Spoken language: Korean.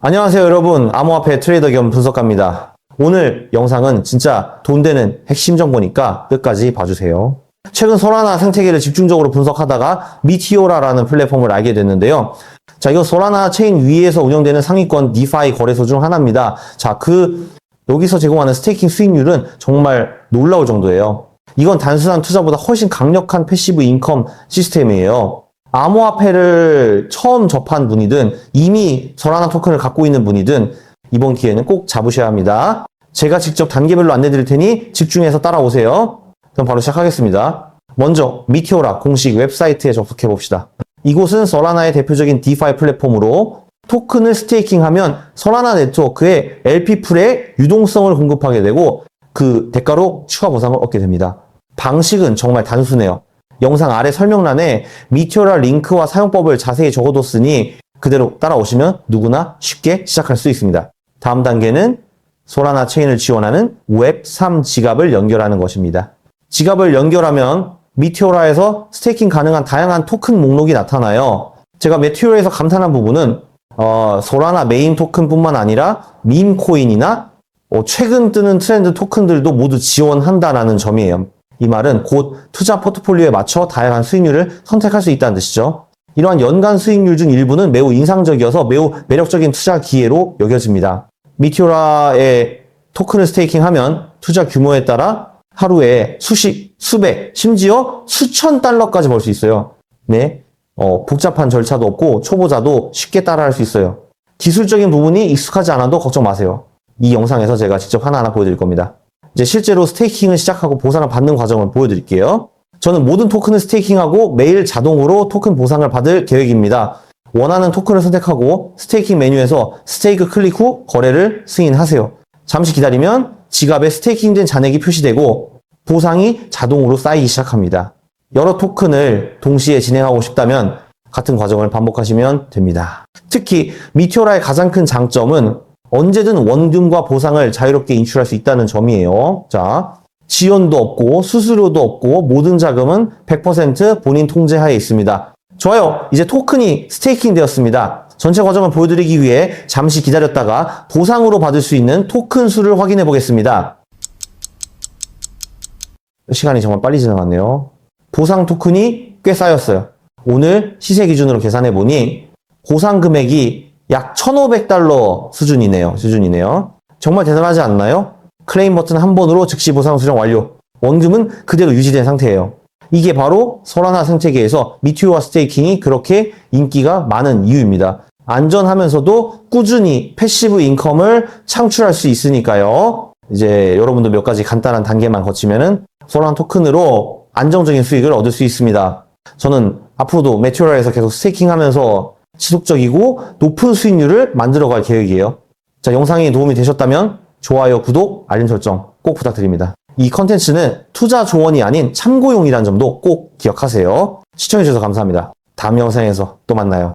안녕하세요 여러분 암호화폐 트레이더 겸 분석가입니다. 오늘 영상은 진짜 돈 되는 핵심 정보니까 끝까지 봐주세요. 최근 솔라나 생태계를 집중적으로 분석하다가 미티오라라는 플랫폼을 알게 됐는데요. 자, 이거 솔라나 체인 위에서 운영되는 상위권 디파이 거래소 중 하나입니다. 자, 그 여기서 제공하는 스테이킹 수익률은 정말 놀라울 정도예요. 이건 단순한 투자보다 훨씬 강력한 패시브 인컴 시스템이에요. 암호화폐를 처음 접한 분이든 이미 solana 토큰을 갖고 있는 분이든 이번 기회는 꼭 잡으셔야 합니다. 제가 직접 단계별로 안내 드릴 테니 집중해서 따라오세요. 그럼 바로 시작하겠습니다. 먼저 미티오라 공식 웹사이트에 접속해 봅시다. 이곳은 솔라나의 대표적인 디파이 플랫폼으로 토큰을 스테이킹하면 솔라나 네트워크에 LP풀의 유동성을 공급하게 되고 그 대가로 추가 보상을 얻게 됩니다. 방식은 정말 단순해요. 영상 아래 설명란에 미티오라 링크와 사용법을 자세히 적어뒀으니 그대로 따라오시면 누구나 쉽게 시작할 수 있습니다. 다음 단계는 소라나 체인을 지원하는 웹3 지갑을 연결하는 것입니다. 지갑을 연결하면 미티오라에서 스테이킹 가능한 다양한 토큰 목록이 나타나요. 제가 미티오라에서 감탄한 부분은 어, 소라나 메인 토큰뿐만 아니라 밈 코인이나 어, 최근 뜨는 트렌드 토큰들도 모두 지원한다라는 점이에요. 이 말은 곧 투자 포트폴리오에 맞춰 다양한 수익률을 선택할 수 있다는 뜻이죠. 이러한 연간 수익률 중 일부는 매우 인상적이어서 매우 매력적인 투자 기회로 여겨집니다. 미티오라의 토큰을 스테이킹하면 투자 규모에 따라 하루에 수십, 수백, 심지어 수천 달러까지 벌 수 있어요. 네. 어, 복잡한 절차도 없고 초보자도 쉽게 따라할 수 있어요. 기술적인 부분이 익숙하지 않아도 걱정 마세요. 이 영상에서 제가 직접 하나하나 보여드릴 겁니다. 이제 실제로 스테이킹을 시작하고 보상을 받는 과정을 보여드릴게요. 저는 모든 토큰을 스테이킹하고 매일 자동으로 토큰 보상을 받을 계획입니다. 원하는 토큰을 선택하고 스테이킹 메뉴에서 스테이크 클릭 후 거래를 승인하세요. 잠시 기다리면 지갑에 스테이킹된 잔액이 표시되고 보상이 자동으로 쌓이기 시작합니다. 여러 토큰을 동시에 진행하고 싶다면 같은 과정을 반복하시면 됩니다. 특히 미티오라의 가장 큰 장점은 언제든 원금과 보상을 자유롭게 인출할 수 있다는 점이에요. 자, 지연도 없고 수수료도 없고 모든 자금은 100% 본인 통제하에 있습니다. 좋아요. 이제 토큰이 스테이킹 되었습니다. 전체 과정을 보여드리기 위해 잠시 기다렸다가 보상으로 받을 수 있는 토큰 수를 확인해 보겠습니다. 시간이 정말 빨리 지나갔네요. 보상 토큰이 꽤 쌓였어요. 오늘 시세 기준으로 계산해 보니 보상 금액이 약 1,500달러 수준이네요. 수준이네요. 정말 대단하지 않나요? 클레임 버튼 한 번으로 즉시 보상 수령 완료. 원금은 그대로 유지된 상태예요. 이게 바로 소라나 생태계에서 미티오와 스테이킹이 그렇게 인기가 많은 이유입니다. 안전하면서도 꾸준히 패시브 인컴을 창출할 수 있으니까요. 이제 여러분도 몇 가지 간단한 단계만 거치면은 소라나 토큰으로 안정적인 수익을 얻을 수 있습니다. 저는 앞으로도 메티오라에서 계속 스테이킹 하면서 지속적이고 높은 수익률을 만들어갈 계획이에요. 자, 영상이 도움이 되셨다면 좋아요, 구독, 알림 설정 꼭 부탁드립니다. 이 컨텐츠는 투자 조언이 아닌 참고용이라는 점도 꼭 기억하세요. 시청해주셔서 감사합니다. 다음 영상에서 또 만나요.